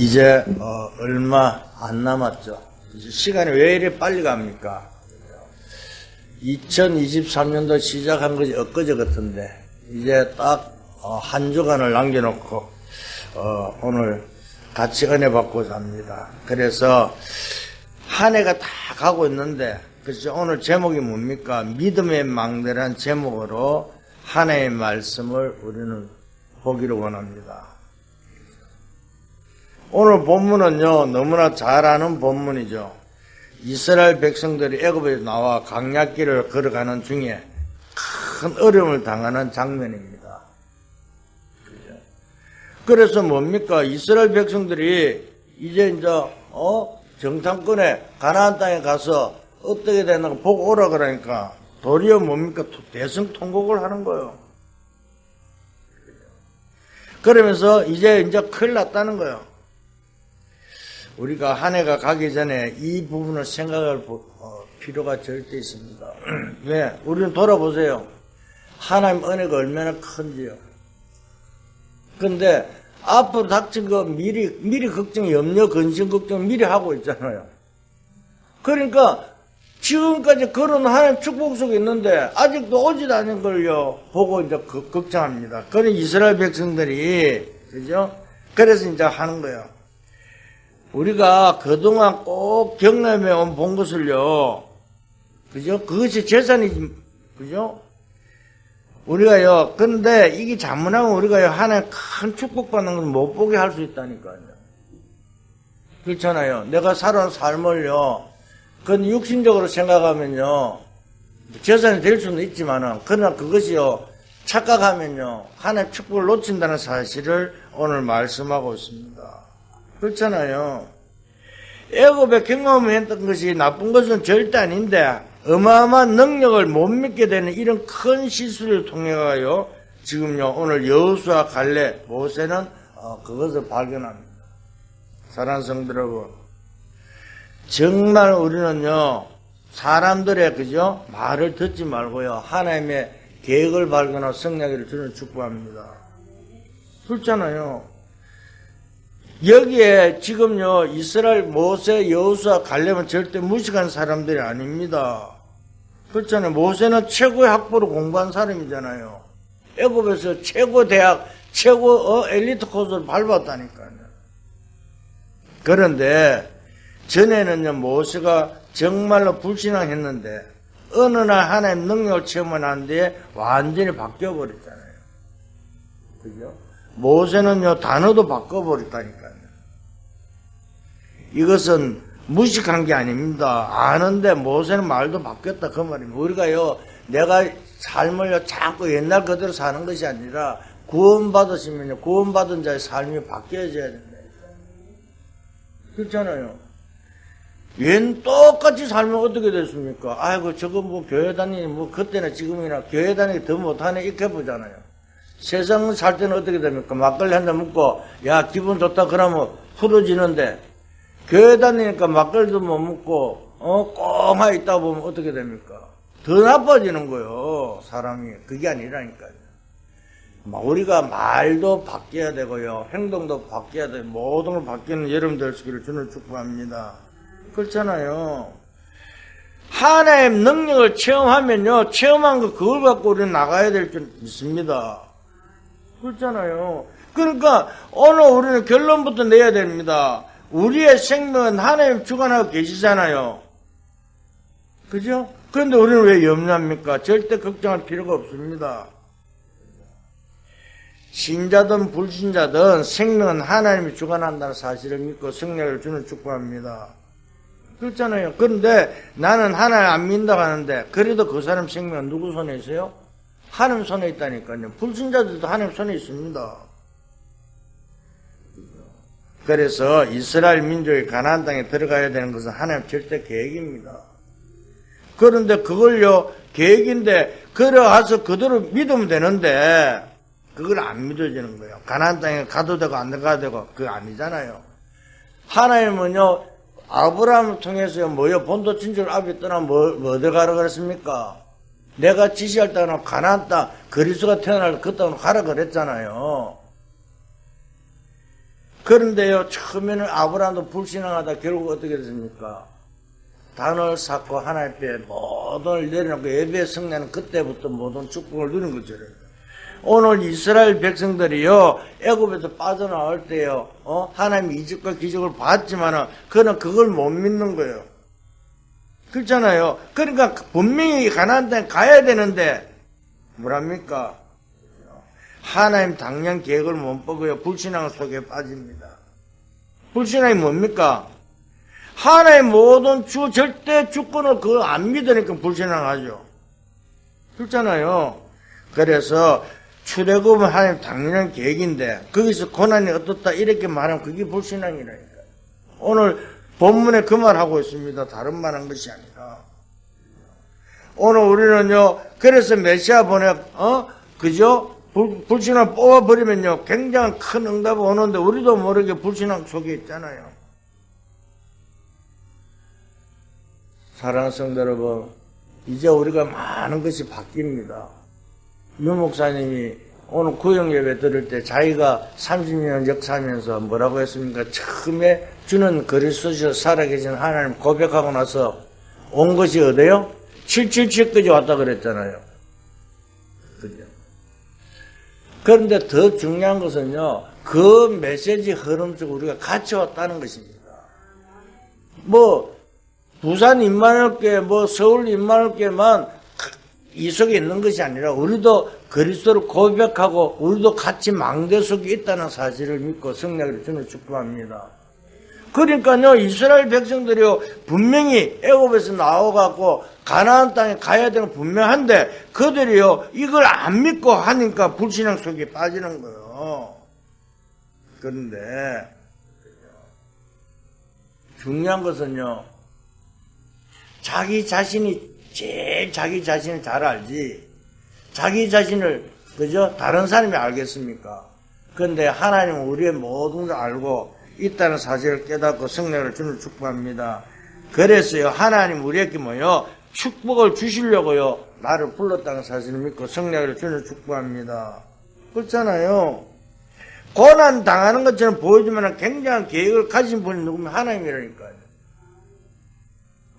이제 어, 얼마 안 남았죠. 시간이 왜 이리 빨리 갑니까? 2023년도 시작한 것이 엊그제 같은데 이제 딱 어, 한 주간을 남겨놓고 어, 오늘 같이 은혜 받고자 합니다. 그래서 한 해가 다 가고 있는데 그래서 오늘 제목이 뭡니까? 믿음의 망대란 제목으로 한 해의 말씀을 우리는 보기를 원합니다. 오늘 본문은요 너무나 잘 아는 본문이죠. 이스라엘 백성들이 애굽에서 나와 강약길을 걸어가는 중에 큰 어려움을 당하는 장면입니다. 그래서 뭡니까? 이스라엘 백성들이 이제 이제 어 정탐권에 가나안 땅에 가서 어떻게 되나 보고 오라 그러니까 도리어 뭡니까? 대성 통곡을 하는 거예요. 그러면서 이제 이제 큰일 났다는 거예요. 우리가 한 해가 가기 전에 이 부분을 생각할 어, 필요가 절대 있습니다. 왜? 우리는 돌아보세요. 하나님 은혜가 얼마나 큰지요. 근데 앞으로 닥친 거 미리, 미리 걱정, 염려, 근심 걱정 미리 하고 있잖아요. 그러니까 지금까지 그런 하나님 축복 속에 있는데 아직도 오지도 않은 걸요 보고 이제 그- 걱정합니다. 그런 이스라엘 백성들이 그죠? 그래서 이제 하는 거예요. 우리가 그동안 꼭 경험해 온본 것을요, 그죠? 그것이 재산이지, 그죠? 우리가요, 근데 이게 잘못하면 우리가요, 하나님 큰 축복받는 걸 못 보게 할 수 있다니까요. 그렇잖아요. 내가 살아온 삶을요, 그건 육신적으로 생각하면요, 재산이 될 수는 있지만은, 그러나 그것이요, 착각하면요, 하나님 축복을 놓친다는 사실을 오늘 말씀하고 있습니다. 그렇잖아요. 애굽에 경험했던 것이 나쁜 것은 절대 아닌데 어마어마한 능력을 못 믿게 되는 이런 큰 실수를 통해가요. 지금요 오늘 여호수아 갈래 모세는 어, 그것을 발견합니다. 성도 여러분, 정말 우리는요 사람들의 그죠 말을 듣지 말고요 하나님의 계획을 발견하고 성령을 주는 축복합니다. 그렇잖아요. 여기에 지금요 이스라엘 모세 여호수아 갈렙은 절대 무식한 사람들이 아닙니다. 그렇잖아요. 모세는 최고의 학부로 공부한 사람이잖아요. 애굽에서 최고 대학 최고 어, 엘리트 코스를 밟았다니까요. 그런데 전에는요 모세가 정말로 불신앙했는데 어느 날 하나님 능력을 체험한 뒤에 완전히 바뀌어 버렸잖아요. 그죠? 모세는요 단어도 바꿔 버렸다니까요. 이것은 무식한 게 아닙니다. 아는데 모세는 말도 바뀌었다 그 말입니다. 우리가요 내가 삶을요 자꾸 옛날 그대로 사는 것이 아니라 구원받으시면요 구원받은 자의 삶이 바뀌어져야 된다. 그렇잖아요. 웬 똑같이 살면 어떻게 됐습니까? 아이고 저거 뭐 교회 다니니 뭐 그때나 지금이나 교회 다니기 더 못하네 이렇게 보잖아요. 세상 살 때는 어떻게 됩니까? 막걸리 한 잔 먹고, 야, 기분 좋다, 그러면 풀어지는데, 교회 다니니까 막걸리도 못 먹고, 어, 꽁하 있다 보면 어떻게 됩니까? 더 나빠지는 거요, 사람이. 그게 아니라니까요. 막 우리가 말도 바뀌어야 되고요, 행동도 바뀌어야 되고, 모든 걸 바뀌는 여러분 될수기를 주는 축복합니다. 그렇잖아요. 하나님 능력을 체험하면요, 체험한 거 그걸 갖고 우리는 나가야 될 줄 믿습니다. 그렇잖아요. 그러니까 오늘 우리는 결론부터 내야 됩니다. 우리의 생명은 하나님 주관하고 계시잖아요. 그죠? 그런데 우리는 왜 염려합니까? 절대 걱정할 필요가 없습니다. 신자든 불신자든 생명은 하나님이 주관한다는 사실을 믿고 성령을 주는 축복합니다. 그렇잖아요. 그런데 나는 하나님 안 믿는다고 하는데 그래도 그 사람 생명은 누구 손에 있어요? 하나님 손에 있다니까요. 불신자들도 하나님 손에 있습니다. 그래서 이스라엘 민족이 가나안 땅에 들어가야 되는 것은 하나님 절대 계획입니다. 그런데 그걸요 계획인데 걸어가서 그대로 믿으면 되는데 그걸 안 믿어지는 거예요. 가나안 땅에 가도 되고 안 가도 되고 그거 아니잖아요. 하나님은요 아브라함을 통해서 뭐요 본도 친척을 앞에 떠나 뭐, 뭐 어디 가라 그랬습니까? 내가 지시할 때는 가나안 땅 그리스가 태어날 그 땅으로 가라 그랬잖아요. 그런데요, 처음에는 아브라함도 불신앙하다 결국 어떻게 됐습니까? 단을 쌓고 하나님 앞에 모든 내려놓고 예배 성례는 그때부터 모든 축복을 누린 것처럼. 오늘 이스라엘 백성들이요, 애굽에서 빠져나올 때요, 어, 하나님 이적과 기적을 봤지만은, 그는 그걸 못 믿는 거예요. 그렇잖아요. 그러니까 분명히 가나안 땅에 가야 되는데, 뭐랍니까? 하나님 당연 계획을 못 보고요. 불신앙 속에 빠집니다. 불신앙이 뭡니까? 하나의 모든 주 절대 주권을 그걸 안 믿으니까 불신앙하죠. 그렇잖아요. 그래서 출애굽은 하나님 당연한 계획인데 거기서 고난이 어떻다 이렇게 말하면 그게 불신앙이라니까. 오늘 본문에 그 말하고 있습니다. 다른 말 한 것이 아니라. 오늘 우리는요. 그래서 메시아 보내 어 그죠? 불, 불신앙 뽑아버리면요. 굉장히 큰 응답이 오는데 우리도 모르게 불신앙 속에 있잖아요. 사랑하는 성도 여러분, 이제 우리가 많은 것이 바뀝니다. 유 목사님이 오늘 구역 예배 들을 때 자기가 30년 역사하면서 뭐라고 했습니까? 처음에 주는 그리스도서 살아계신 하나님 고백하고 나서 온 것이 어디요? 777까지 왔다 그랬잖아요. 그런데 더 중요한 것은요, 그 메시지 흐름 속 우리가 같이 왔다는 것입니다. 뭐, 부산 임만할게, 뭐, 서울 임만할게만 이 속에 있는 것이 아니라 우리도 그리스도를 고백하고 우리도 같이 망대 속에 있다는 사실을 믿고 성령을 주는 축복합니다. 그러니까요 이스라엘 백성들이요 분명히 애굽에서 나와갖고 가나안 땅에 가야 되는 건 분명한데 그들이요 이걸 안 믿고 하니까 불신앙 속에 빠지는 거예요. 그런데 중요한 것은요 자기 자신이 제일 자기 자신을 잘 알지 자기 자신을 그죠 다른 사람이 알겠습니까? 그런데 하나님은 우리의 모든 걸 알고 있다는 사실을 깨닫고 성령을 주는 축복합니다. 그래서요, 하나님 우리에게 뭐요? 축복을 주시려고요, 나를 불렀다는 사실을 믿고 성령을 주는 축복합니다. 그렇잖아요. 고난 당하는 것처럼 보이지만 굉장한 계획을 가진 분이 누구면 하나님이라니까요.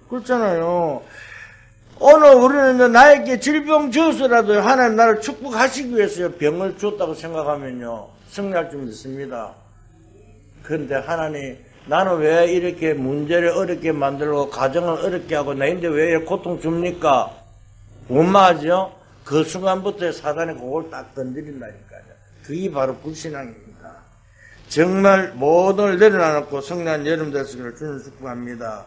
그렇잖아요. 오늘 우리는 나에게 질병 주서라도 하나님 나를 축복하시기 위해서 병을 줬다고 생각하면요. 승리할 줄 믿습니다. 그런데 하나님 나는 왜 이렇게 문제를 어렵게 만들고 가정을 어렵게 하고 나인데 왜 이렇게 고통 줍니까? 원마하죠? 그 순간부터 사단이 그걸 딱 건드린다니까요. 그게 바로 불신앙입니다. 정말 모든 걸 내려놔놓고 성난 여름 되시기를 주는 축복합니다.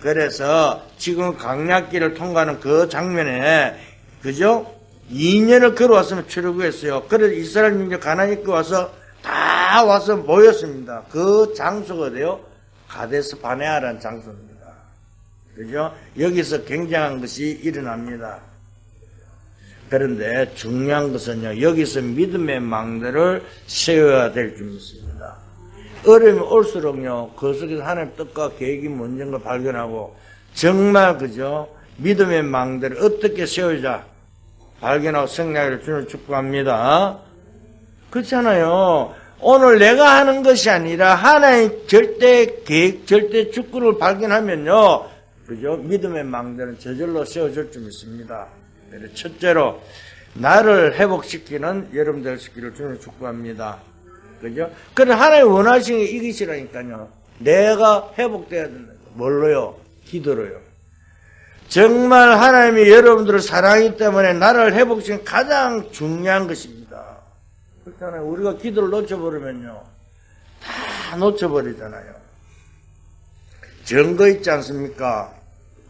그래서 지금 강약기를 통과하는 그 장면에 그죠? 2년을 걸어왔으면 출애굽했어요. 그래서 이스라엘 민족 가나안 입고 와서 다 와서 모였습니다. 그 장소가 어디요? 가데스 바네아라는 장소입니다. 그죠? 여기서 굉장한 것이 일어납니다. 그런데 중요한 것은요, 여기서 믿음의 망대를 세워야 될 줄 믿습니다. 어려움이 올수록요, 그 속에서 하나님 뜻과 계획이 뭔지인 걸 발견하고, 정말 그죠? 믿음의 망대를 어떻게 세우자 발견하고 성령을 주는 축복합니다. 그렇잖아요. 오늘 내가 하는 것이 아니라 하나의 절대 계획, 절대 축구를 발견하면요. 그죠? 믿음의 망대는 저절로 세워질 줄 믿습니다. 첫째로, 나를 회복시키는 여러분들 시기를 주는 축복합니다. 그죠? 그래, 하나님 원하시는 게 이것이라니까요. 내가 회복돼야 된다. 뭘로요? 기도로요. 정말 하나님이 여러분들을 사랑하기 때문에 나를 회복시키는 가장 중요한 것입니다. 그렇잖아요. 우리가 기도를 놓쳐버리면요. 다 놓쳐버리잖아요. 증거 있지 않습니까?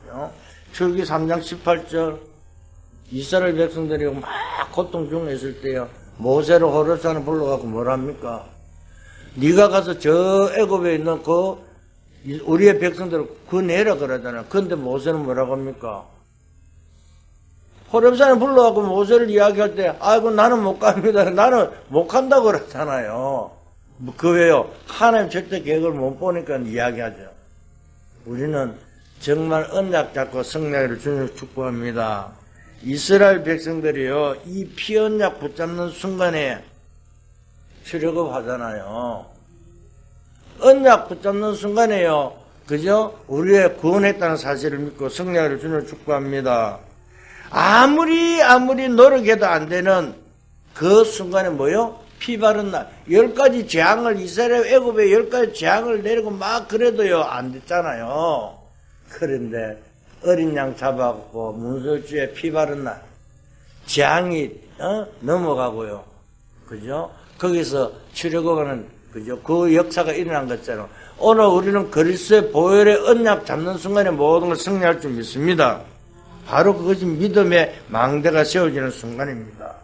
어? 출기 3장 18절 이스라엘 백성들이 막 고통 중에 있을 때요. 모세를 호렙산에 불러갖고 뭐랍니까? 네가 가서 저 애굽에 있는 그 우리의 백성들을 그 내라 그러잖아. 근데 모세는 뭐라고 합니까? 호reb산에 불러갖고 모세를 이야기할 때, 아이고, 나는 못 갑니다. 나는 못 간다고 그랬잖아요. 그 왜요? 하나님 절대 계획을 못 보니까 이야기하죠. 우리는 정말 언약 잡고 성례를 주님 축복합니다. 이스라엘 백성들이요, 이 피언약 붙잡는 순간에 출애굽 하잖아요. 언약 붙잡는 순간에요. 그죠? 우리의 구원했다는 사실을 믿고 성령을 주는 축복합니다. 아무리 아무리 노력해도 안 되는 그 순간에 뭐요? 피 바른 날. 열 가지 재앙을 이스라엘 애굽에 열 가지 재앙을 내리고 막 그래도요 안 됐잖아요. 그런데 어린 양 잡아갖고 문설주에 피 바른 날 재앙이 어? 넘어가고요. 그죠? 거기서 출애굽하는 그죠? 그 역사가 일어난 것처럼 오늘 우리는 그리스도의 보혈의 언약 잡는 순간에 모든 걸 승리할 줄 믿습니다. 바로 그것이 믿음의 망대가 세워지는 순간입니다.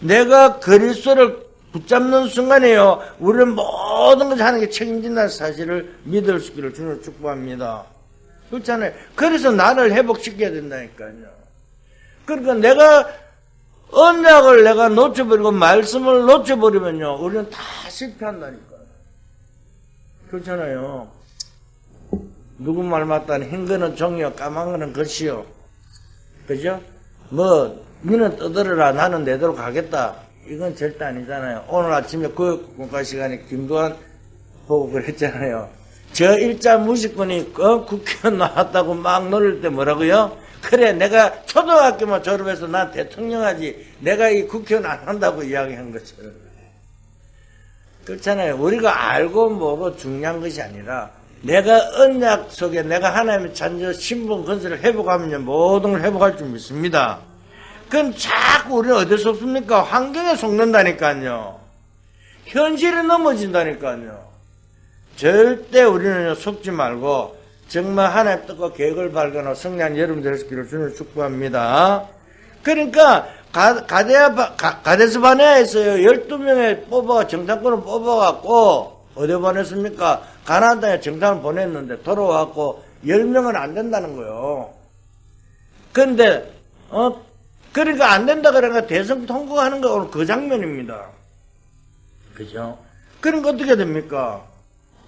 내가 그리스도를 붙잡는 순간에요. 우리는 모든 것을 하는 게 책임진다는 사실을 믿을 수 있기를 주는 축복합니다. 그렇잖아요. 그래서 나를 회복시켜야 된다니까요. 그러니까 내가 언약을 내가 놓쳐버리고 말씀을 놓쳐버리면요. 우리는 다 실패한다니까요. 그렇잖아요. 누구 말 맞다니 흰 거는 종이요 까만 거는 것이요. 그죠? 뭐 니는 떠들어라 나는 내대로 가겠다. 이건 절대 아니잖아요. 오늘 아침에 그 국가 시간에 김도환 보고 그랬잖아요. 저 일자 무식군이 어, 국회의원 나왔다고 막 노릴 때 뭐라고요? 그래 내가 초등학교만 졸업해서 난 대통령 하지 내가 이 국회의원 안 한다고 이야기한 것처럼 그렇잖아요. 우리가 알고 모르고 중요한 것이 아니라 내가 언약 속에 내가 하나님의 찬조 신분 건설을 회복하면 모든 걸 회복할 줄 믿습니다. 그건 자꾸 우리는 어디서 속습니까? 환경에 속는다니까요. 현실에 넘어진다니까요. 절대 우리는 속지 말고 정말 하나님 뜻과 계획을 발견하고 성령 여러분들 되시기를 주는 축복합니다. 그러니까 가, 가데아, 가, 가데스 바네아에서요 12명의 뽑아 정탐꾼을 뽑아갖고 어디 보냈습니까? 가나안 땅에 정탐을 보냈는데 돌아와갖고 10명은 안 된다는 거요. 근데 어 그러니까 안 된다 그러니까 대성 통과하는 거 오늘 그 장면입니다. 그죠? 그러니까 어떻게 됩니까?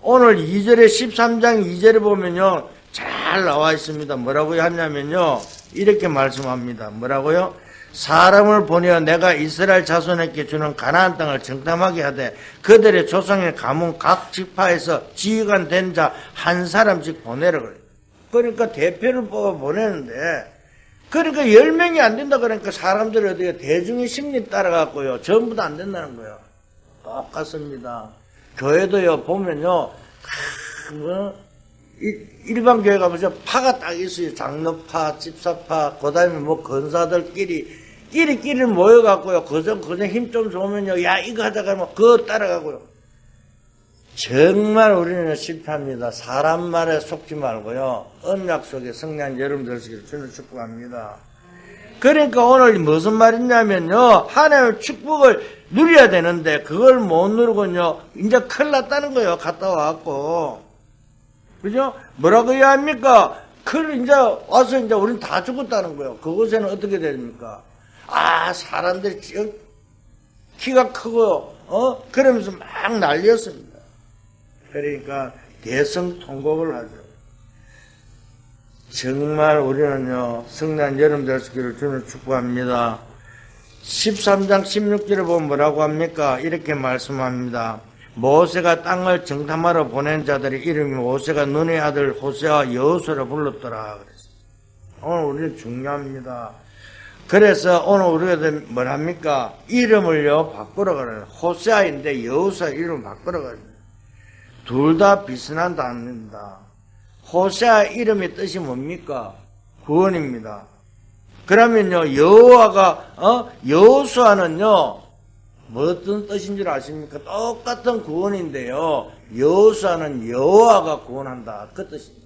오늘 2절에 13장 2절에 보면요. 잘 나와 있습니다. 뭐라고 하냐면요. 이렇게 말씀합니다. 뭐라고요? 사람을 보내어 내가 이스라엘 자손에게 주는 가나안 땅을 정탐하게 하되 그들의 조상의 가문 각 지파에서 지휘관 된 자 한 사람씩 보내라 그래요. 그러니까 대표를 뽑아 보내는데 그러니까 10명이 안 된다 그러니까 사람들이 어디에 대중의 심리 따라갔고요. 전부 다 안 된다는 거예요. 똑같습니다. 교회도요, 보면요, 크, 뭐, 이- 일반 교회 가보죠. 파가 딱 있어요. 장로파, 집사파, 그 다음에 뭐 건사들끼리, 끼리끼리 모여갖고요. 그전, 그전 힘좀 좋으면요. 야, 이거 하자 그러면 그거 따라가고요. 정말 우리는 실패합니다. 사람 말에 속지 말고요. 언약 속에 성령 여러분들 되시기를 주는 축복합니다. 그러니까 오늘 무슨 말이냐면요. 하나님의 축복을 누려야 되는데 그걸 못 누르고요. 이제 큰일 났다는 거예요. 갔다 와갖고. 그죠? 뭐라고 해야 합니까? 큰 이제 와서 이제 우리는 다 죽었다는 거예요. 그곳에는 어떻게 됩니까? 아, 사람들이 찌- 키가 크고요. 어? 그러면서 막 난리였습니다. 그러니까 대성 통곡을 하죠. 정말 우리는요, 성난 여름 되시기를 주는 축복합니다. 13장 16절에 보면 뭐라고 합니까? 이렇게 말씀합니다. 모세가 땅을 정탐하러 보낸 자들의 이름이 모세가 눈의 아들 호세와 여호수라 불렀더라. 그랬어요. 오늘 우리는 중요합니다. 그래서 오늘 우리가 뭘 합니까? 이름을요, 바꾸러 가요. 호세아인데 여호수아 이름 바꾸러 가요. 둘다 비슷한 단어입니다. 호세아 이름의 뜻이 뭡니까? 구원입니다. 그러면요, 여호와가, 어? 여호수아는요, 뭐 어떤 뜻인 줄 아십니까? 똑같은 구원인데요, 여호수아는 여호와가 구원한다. 그 뜻입니다.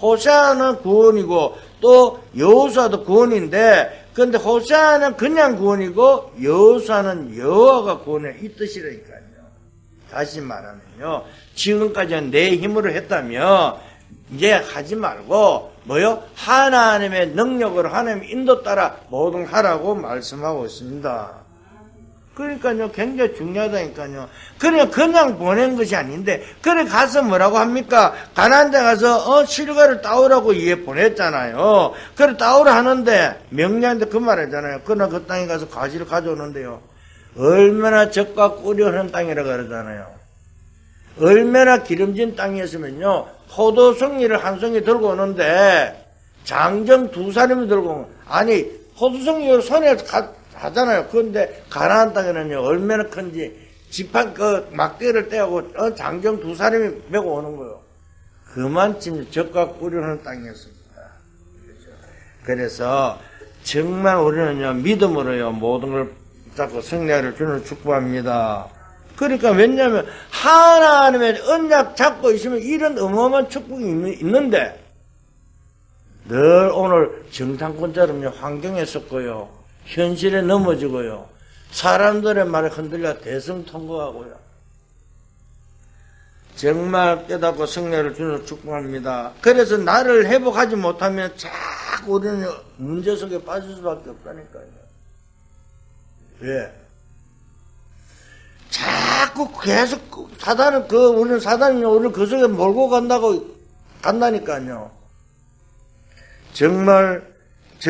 호세아는 구원이고, 또 여호수아도 구원인데, 근데 호세아는 그냥 구원이고, 여호수아는 여호와가 구원해. 이 뜻이라니까요. 다시 말하면요. 지금까지는 내 힘으로 했다면 이제 하지 말고 뭐요? 하나님의 능력으로 하나님 인도 따라 모든 하라고 말씀하고 있습니다. 그러니까요, 굉장히 중요하다니까요. 그냥 그냥 보낸 것이 아닌데, 그래 가서 뭐라고 합니까? 가난 데 가서 어 실과를 따오라고 이에 보냈잖아요. 그래 따오라 하는데 명령한테 그 말하잖아요. 그러나 그 땅에 가서 가지를 가져오는데요. 얼마나 적과 흐르는 땅이라 그러잖아요. 얼마나 기름진 땅이었으면요. 포도 송이를 한 송이 들고 오는데 장정 두 사람이 들고 온 아니 포도 송이를 손에 가, 하잖아요. 그런데 가나안 땅에는요 얼마나 큰지 지판 그 막대를 떼고 어, 장정 두 사람이 메고 오는 거요. 그만큼 적과 꾸려는 땅이었습니다. 그렇죠? 그래서 정말 우리는요 믿음으로요 모든 걸 잡고 승리를 주는 축복합니다. 그러니까 왜냐하면 하나님의 언약 잡고 있으면 이런 어마어마한 축복이 있는- 있는데 늘 오늘 정탐꾼처럼요 환경에 섰고요 현실에 넘어지고요 사람들의 말에 흔들려 대성통곡하고요 정말 깨닫고 승리를 주는 축복합니다. 그래서 나를 회복하지 못하면 자꾸 우리는 문제 속에 빠질 수밖에 없다니까요. 왜? 자꾸 계속 그 사단은 그 우리는 사단이 우리를 그 속에 몰고 간다고 간다니까요. 정말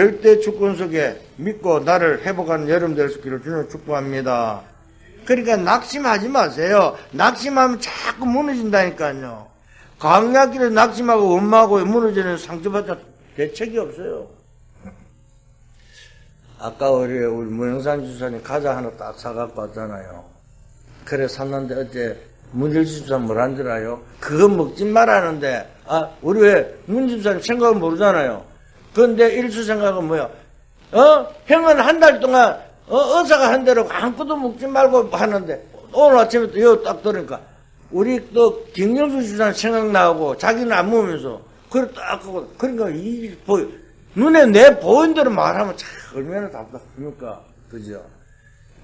절대 주권 속에 믿고 나를 회복하는 여름 될 수 있기를 주는 축복합니다. 그러니까 낙심하지 마세요. 낙심하면 자꾸 무너진다니까요. 강약기를 낙심하고 원망하고 무너지는 상처받자 대책이 없어요. 아까 우리, 우리 무영산 주사님 과자 하나 딱 사갖고 왔잖아요. 그래 샀는데 어째 문일집사 뭐란 줄 알아요? 그거 먹지 말라는데 아 우리 왜 문 집사님 생각은 모르잖아요. 그런데 일수 생각은 뭐야? 어? 형은 한 달 동안 어, 의사가 한 대로 아무것도 먹지 말고 하는데 오늘 아침에 또 여기 딱 들으니까 우리 또 김경수 주사님 생각나고 자기는 안 먹으면서 그래 딱 하고 그러니까 이 보여 눈에 내 보인 대로 말하면 참 얼마나 답답합니까? 그죠?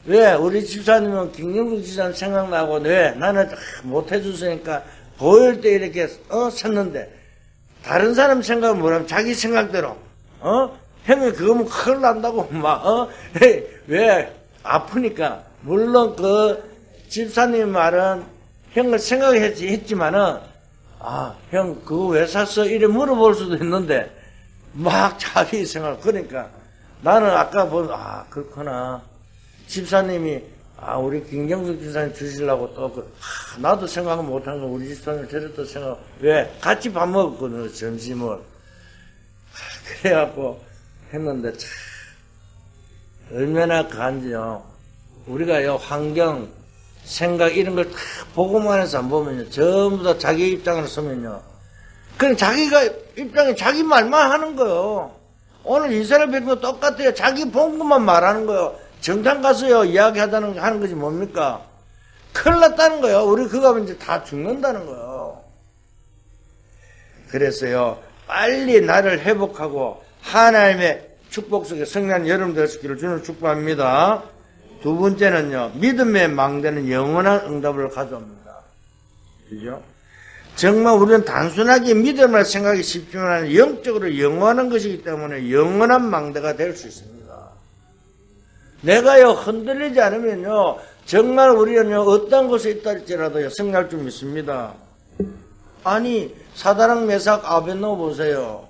왜 우리 집사님은 김경수 집사님 생각나고 왜 나는 못 해줬으니까 보일 때 이렇게 어 섰는데 다른 사람 생각은 뭐라면 자기 생각대로. 어? 형이 그거면 큰일 난다고 막어왜 아프니까. 물론 그 집사님 말은 형을 생각했지 했지만은 아 형 그거 왜 샀어 이래 물어볼 수도 있는데 막 자기 생각 그러니까. 나는 아까 본아 그렇구나. 집사님이 아 우리 김경숙 집사님 주시려고 또 그, 하, 나도 생각 못한 거 우리 집사님 저랬다 생각 왜? 같이 밥 먹었거든 점심을. 하, 그래갖고 했는데 참 얼마나 간지요. 우리가 요 환경 생각 이런 걸 다 보고만 해서 안 보면요. 전부 다 자기 입장으로 서면요. 그냥 자기가 입장에 자기 말만 하는 거요. 오늘 이스라엘 백성 똑같아요. 자기 본 것만 말하는 거요 정당 가서요 이야기하다는 하는 것이 뭡니까? 큰일 났다는 거예요. 우리 그거 이제 다 죽는다는 거예요. 그래서요 빨리 나를 회복하고 하나님의 축복 속에 성난 여름 있기를 주는 축복합니다. 두 번째는요 믿음의 망대는 영원한 응답을 가져옵니다. 그죠? 정말 우리는 단순하게 믿음을 생각이 쉽지만 영적으로 영원한 것이기 때문에 영원한 망대가 될 수 있습니다. 내가요 흔들리지 않으면요 정말 우리는요 어떤 곳에 있다 할지라도요 승리할 줄 믿습니다. 아니 사다랑 메삭 아벤노 보세요.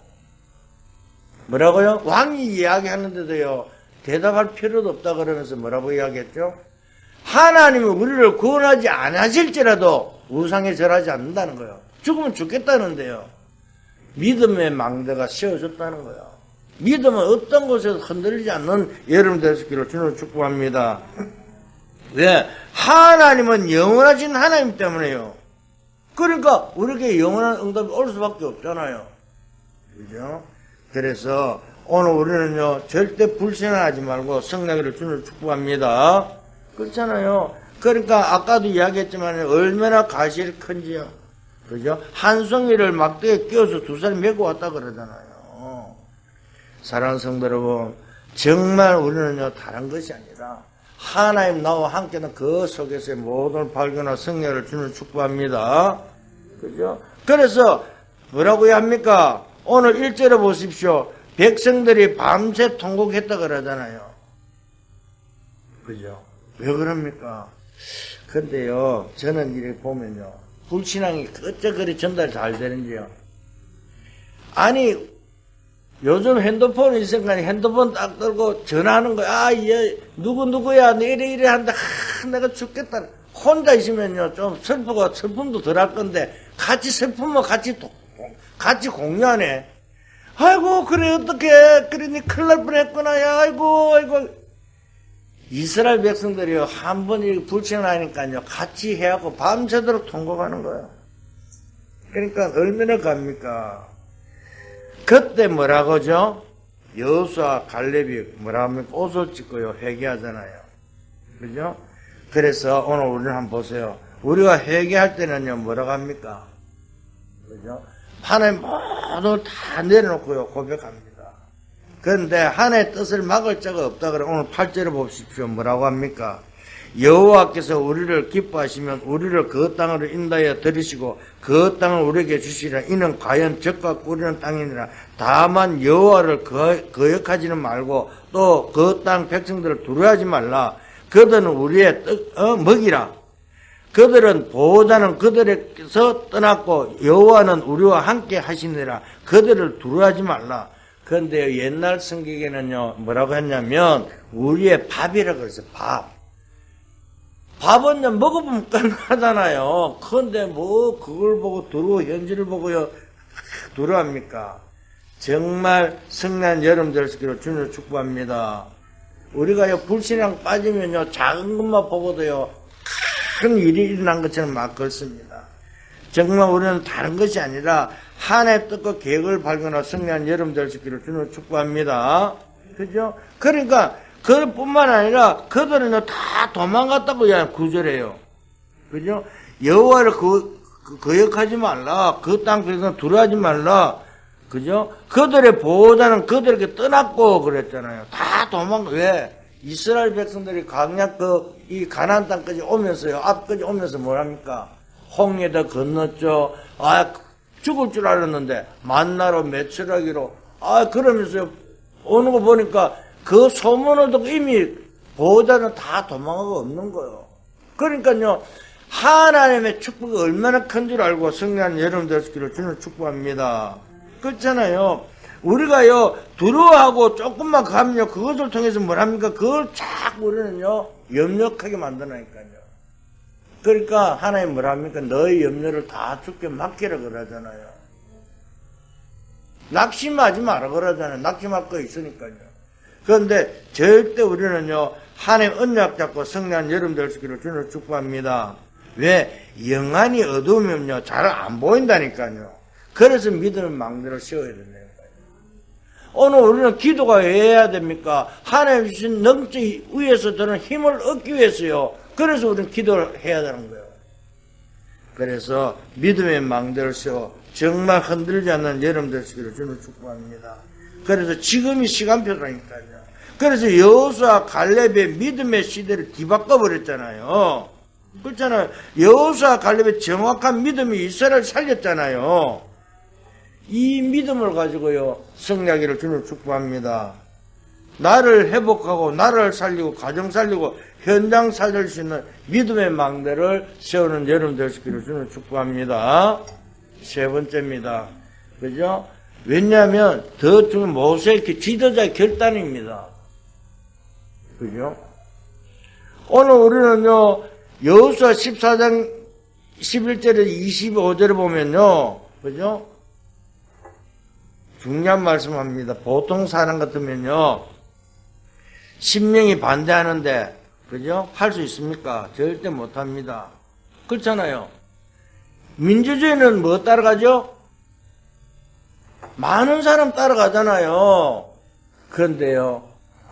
뭐라고요? 왕이 이야기하는데도요 대답할 필요도 없다 그러면서 뭐라고 이야기했죠? 하나님은 우리를 구원하지 않으실지라도 우상에 절하지 않는다는 거예요. 죽으면 죽겠다는데요. 믿음의 망대가 씌워졌다는 거예요. 믿음은 어떤 곳에서 흔들리지 않는 여러분 되시기를 주는 축복합니다. 왜? 하나님은 영원하신 하나님 때문에요. 그러니까 우리에게 영원한 응답이 올 수밖에 없잖아요. 그죠? 그래서 오늘 우리는요, 절대 불신하지 말고 성령을 주는 축복합니다. 그렇잖아요. 그러니까 아까도 이야기했지만 얼마나 가실이 큰지요. 그죠? 한 송이를 막대에 끼워서 두 사람이 메고 왔다 그러잖아요. 사랑하는 성도 여러분, 정말 우리는요, 다른 것이 아니라, 하나님 나와 함께는 그 속에서의 모든 발견과 성령을 주는 축복합니다. 그죠? 그래서, 뭐라고 해야 합니까? 오늘 일절에 보십시오. 백성들이 밤새 통곡했다 그러잖아요. 그죠? 왜 그럽니까? 근데요, 저는 이렇게 보면요, 불신앙이 어째 그리 전달 잘 되는지요. 아니, 요즘 핸드폰 있으니까 핸드폰 딱 들고 전화하는 거야. 아, 얘, 누구, 누구야. 내 이래, 이래 한다. 아, 내가 죽겠다. 혼자 있으면요, 좀 슬프고 슬픔도 덜 할 건데, 같이 슬픔을 같이, 도- 같이 공유하네. 아이고, 그래, 어떡해. 그러니 큰일 날 뻔 했구나. 야, 아이고, 아이고. 이스라엘 백성들이요, 한번이 불신하니까요, 같이 해갖고 밤새도록 통곡하는 거예요. 그러니까 얼마나 갑니까? 그때 뭐라고죠? 여수와 갈렙이 뭐라 합니까? 옷을 찢고요, 회개하잖아요. 그죠? 그래서 오늘 우리는 한번 보세요. 우리가 회개할 때는요, 뭐라고 합니까? 그죠? 하나님 모두 다 내려놓고요, 고백합니다. 그런데 하나님의 뜻을 막을 자가 없다 그래 오늘 8절을 보십시오. 뭐라고 합니까? 여호와께서 우리를 기뻐하시면 우리를 그 땅으로 인도하여 들이시고 그 땅을 우리에게 주시라. 이는 과연 적과 꾸리는 땅이니라. 다만 여호와를 거- 거역하지는 말고 또 그 땅 백성들을 두려워하지 말라. 그들은 우리의 떡, 어, 먹이라. 그들은 보호자는 그들에게서 떠났고 여호와는 우리와 함께 하시니라. 그들을 두려워하지 말라. 그런데 옛날 성경에는요 뭐라고 했냐면 우리의 밥이라 그랬어요 밥 밥은요 먹어보면 끝나잖아요 그런데 뭐 그걸 보고 두려워 현실을 보고요 두려워합니까 정말 성난 여름 될수기로 주님 축복합니다 우리가요 불신앙 빠지면요 작은 것만 보고도요 큰 일이 일어난 것처럼 막 걷습니다. 정말 우리는 다른 것이 아니라 한해 뜻과 계획을 발견하고 승리한 여러분 될수 있기를 주님 축복합니다. 그죠? 그러니까 그뿐만 아니라 그들은 다 도망갔다고 구절해요. 그죠? 여호와를 그, 그, 거역하지 말라. 그 땅 백성 두려워하지 말라. 그죠? 그들의 보호자는 그들에게 떠났고 그랬잖아요. 다 도망가. 왜? 이스라엘 백성들이 강약 그, 이 가나안 땅까지 오면서요. 앞까지 오면서 뭐랍니까? 홍해도 건넜죠. 아, 죽을 줄 알았는데, 만나러 매출하기로. 아, 그러면서요. 오는 거 보니까 그 소문을 듣고 이미 보호자는 다 도망가고 없는 거예요. 그러니까요. 하나님의 축복이 얼마나 큰 줄 알고 성리한 여러분 되시기를 주는 축복합니다. 그렇잖아요. 우리가요, 두려워하고 조금만 가면요, 그것을 통해서 뭘 합니까? 그걸 자꾸 우리는요, 염려하게 만드나니까요. 그러니까 하나님 뭘 합니까? 너의 염려를 다 죽게 맡기라 그러잖아요. 낙심하지 마라 그러잖아요. 낙심할 거 있으니까요. 그런데 절대 우리는요, 하나님 언약 잡고 성리한 여름 될 수 있기를 주님 축복합니다. 왜? 영안이 어두우면요, 잘 안 보인다니까요. 그래서 믿음의 망대를 세워야 된다는 거예요. 오늘 우리는 기도가 왜 해야 됩니까? 하나님 주신 능적 위에서 저는 힘을 얻기 위해서요. 그래서 우리는 기도를 해야 되는 거예요. 그래서 믿음의 망대를 세워 정말 흔들지 않는 여름 되시기를 주는 축복합니다. 그래서 지금이 시간표라니까요. 그래서 여호수아 갈렙의 믿음의 시대를 뒤바꿔 버렸잖아요. 그렇잖아요. 여호수아 갈렙의 정확한 믿음이 이스라엘 살렸잖아요. 이 믿음을 가지고요 승리하기를 주는 축복합니다. 나를 회복하고 나를 살리고 가정 살리고 현장 살릴 수 있는 믿음의 망대를 세우는 여러분 되시기를 주는 축복합니다. 세 번째입니다. 그죠? 왜냐하면 더 중요한 모세의 그 지도자의 결단입니다. 그죠? 오늘 우리는요, 여호수아 14장 11절에서 25절에 보면요, 그죠? 중요한 말씀합니다. 보통 사람 같으면요, 신명이 반대하는데, 그죠? 할 수 있습니까? 절대 못 합니다. 그렇잖아요. 민주주의는 뭐 따라가죠? 많은 사람 따라가잖아요. 그런데요,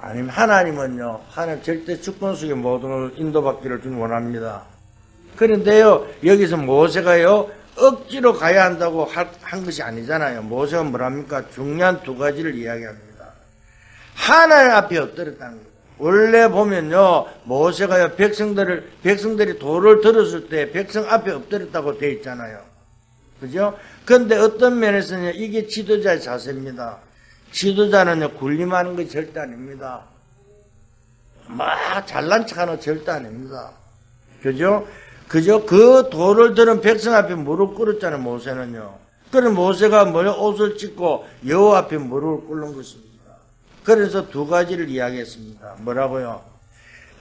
아니면 하나님은요, 하나님 절대 주권 속에 모든 걸 인도받기를 좀 원합니다. 그런데요, 여기서 모세가요, 억지로 가야 한다고 할- 한 것이 아니잖아요. 모세가 뭐랍니까? 중요한 두 가지를 이야기합니다. 하나님 앞에 엎드렸다는 거예요. 원래 보면요, 모세가요, 백성들을, 백성들이 도를 들었을 때 백성 앞에 엎드렸다고 돼 있잖아요. 그죠? 근데 어떤 면에서는 이게 지도자의 자세입니다. 지도자는요, 군림하는 것이 절대 아닙니다. 막 잘난 척 하는 거 절대 아닙니다. 그죠? 그죠? 그 돌을 들은 백성 앞에 무릎 꿇었잖아요, 모세는요. 그럼 모세가 뭐요? 옷을 찢고 여호 앞에 무릎을 꿇는 것입니다. 그래서 두 가지를 이야기했습니다. 뭐라고요?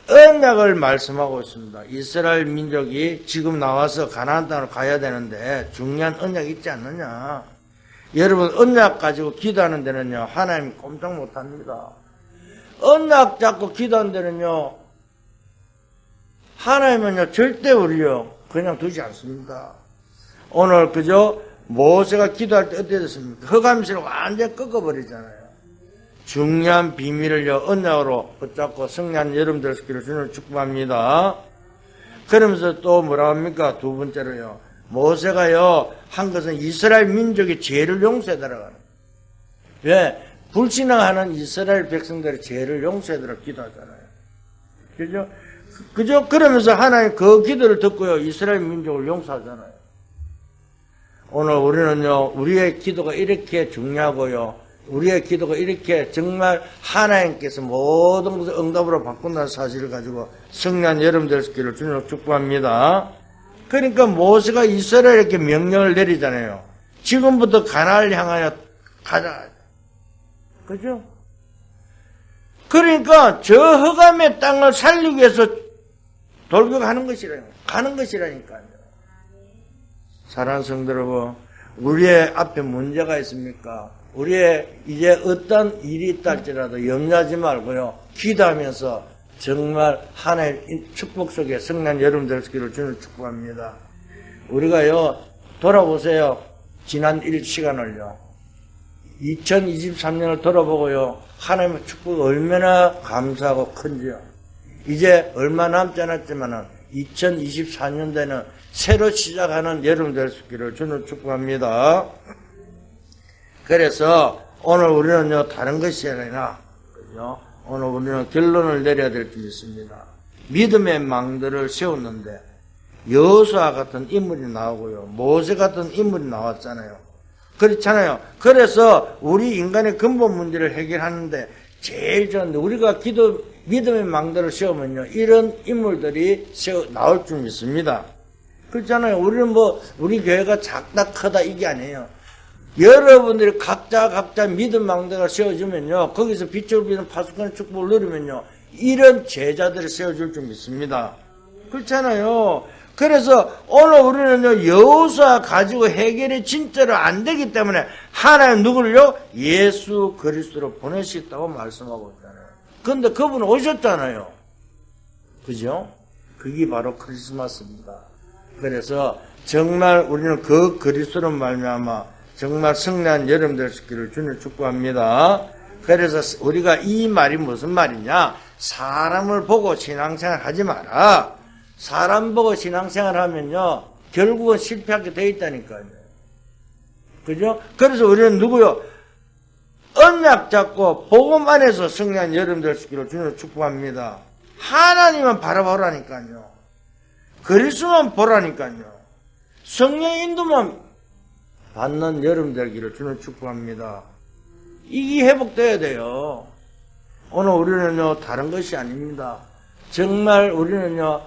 언약을 말씀하고 있습니다. 이스라엘 민족이 지금 나와서 가나안 땅으로 가야 되는데 중요한 언약이 있지 않느냐. 여러분 언약 가지고 기도하는 데는요 하나님 꼼짝 못합니다. 언약 잡고 기도하는 데는요 하나님은요 절대 우리요 그냥 두지 않습니다. 오늘 그저 모세가 기도할 때 어떻게 됐습니까? 허감실을 완전 꺾어버리잖아요. 중요한 비밀을요 언약으로 붙잡고 승리한 여러분들 스키를 주는 축복합니다. 그러면서 또 뭐라 합니까? 두 번째로요. 모세가요 한 것은 이스라엘 민족의 죄를 용서해달라고. 왜? 불신앙하는 이스라엘 백성들의 죄를 용서해달라고 기도하잖아요. 그죠? 그죠? 그러면서 하나님 그 기도를 듣고요 이스라엘 민족을 용서하잖아요. 오늘 우리는요 우리의 기도가 이렇게 중요하고요. 우리의 기도가 이렇게 정말 하나님께서 모든 것을 응답으로 바꾼다는 사실을 가지고 승리한 여러분들 길을 주님으로 축복합니다. 그러니까 모세가 이스라엘에게 명령을 내리잖아요. 지금부터 가나안을 향하여 가자. 그죠? 그러니까 저 흑암의 땅을 살리기 위해서 돌격하는 것이라요. 가는 것이라니까요. 사랑하는 성도 여러분, 우리의 앞에 문제가 있습니까? 우리의 이제 어떤 일이 있다 할지라도 염려하지 말고요. 기도하면서 정말 하나의 축복 속에 성난 여러분들 기를 주는 축복합니다. 우리가요, 돌아보세요. 지난 일 시간을요. 2023년을 돌아보고요. 하나님의 축복이 얼마나 감사하고 큰지요. 이제 얼마 남지 않았지만은 2024년도에는 새로 시작하는 여름 있기를 주는 축복합니다. 그래서 오늘 우리는요 다른 것이 아니라 그죠? 오늘 우리는 결론을 내려야 될줄 믿습니다. 믿음의 망들을 세웠는데 여수와 같은 인물이 나오고요 모세 같은 인물이 나왔잖아요. 그렇잖아요. 그래서 우리 인간의 근본 문제를 해결하는데 제일 좋은데 우리가 기도 믿음의 망대를 세우면요 이런 인물들이 세워 나올 줄 믿습니다. 그렇잖아요. 우리는 뭐 우리 교회가 작다 크다 이게 아니에요. 여러분들이 각자 각자 믿음 망대가 세워지면요 거기서 빛을 비는 파수꾼의 축복을 누리면요 이런 제자들을 세워줄 줄 믿습니다. 그렇잖아요. 그래서 오늘 우리는요 여호수아 가지고 해결이 진짜로 안 되기 때문에 하나님 누구를요 예수 그리스도로 보내셨다고 말씀하고 있잖아요. 그런데 그분 오셨잖아요. 그죠? 그게 바로 크리스마스입니다. 그래서 정말 우리는 그 그리스도로 말미암아 정말 승리한 여름 있기를 주님 축복합니다. 그래서 우리가 이 말이 무슨 말이냐? 사람을 보고 신앙생활 하지 마라. 사람 보고 신앙생활 하면요, 결국은 실패하게 돼 있다니까요. 그죠? 그래서 우리는 누구요? 언약 잡고 복음 안에서 승리한 여름 있기를 주님 축복합니다. 하나님만 바라보라니까요. 그리스도만 보라니까요. 성령 인도만 받는 여름 되기를 주님 축복합니다. 이게 회복돼야 돼요. 오늘 우리는요, 다른 것이 아닙니다. 정말 우리는요,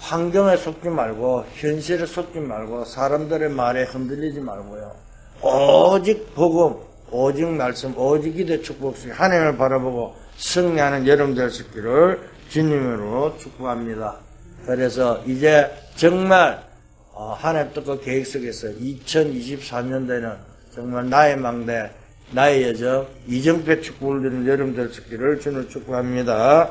환경에 속지 말고, 현실에 속지 말고, 사람들의 말에 흔들리지 말고요. 오직 복음, 오직 말씀, 오직 기대 축복 속에 하나님을 바라보고 승리하는 여름 될 수 있기를 주님으로 축복합니다. 그래서 이제 정말 어, 하나님 뜻과 계획 속에서 2024년도에는 정말 나의 망대, 나의 여정, 이정표 축복을 드리는 여름 될수 있기를 주님 축복합니다.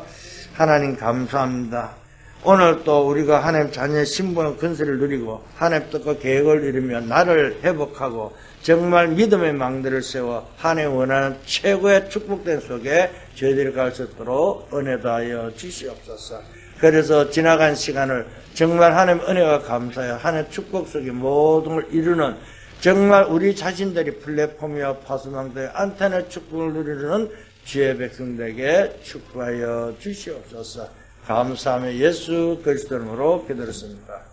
하나님 감사합니다. 오늘 또 우리가 하나님 자녀의 신분의 근세를 누리고 하나님 뜻과 계획을 이루며 나를 회복하고 정말 믿음의 망대를 세워 하나님 원하는 최고의 축복된 속에 저희들이 갈 수 있도록 은혜도 하여 주시옵소서. 그래서 지나간 시간을 정말 하나님 은혜가 감사해요. 하나님 축복 속에 모든 걸 이루는 정말 우리 자신들이 플랫폼이와 파수망대의 안테나 축복을 누리는 주의 백성들에게 축복하여 주시옵소서. 감사하며 예수 그리스도 이름으로 기도했습니다.